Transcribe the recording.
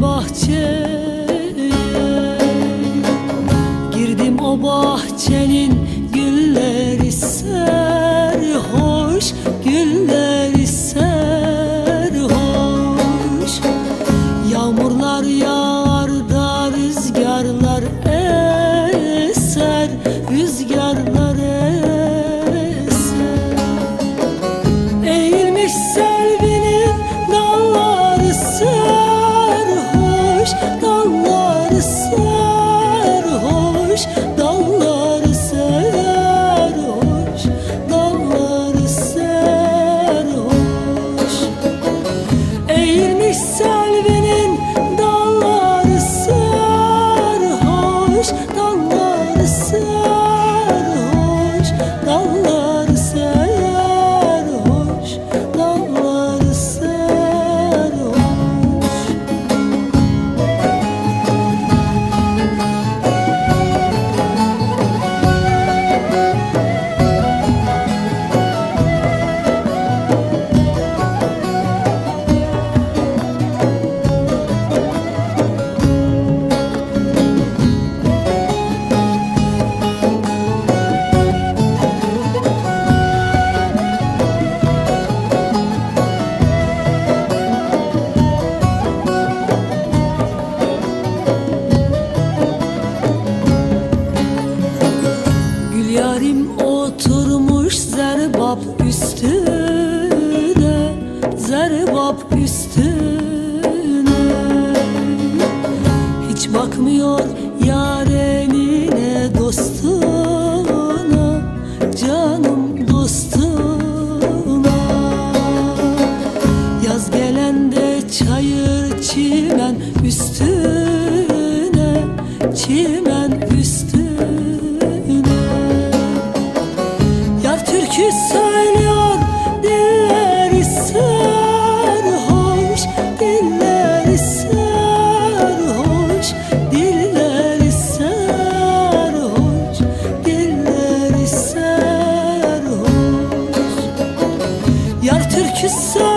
bahçe wish hep üstüne Hiç bakmıyor yarenine dostuna Canım dostuna. Yaz gelende çayır çimen üstüne Çimen üstüne. Yar türkü söyle Just. so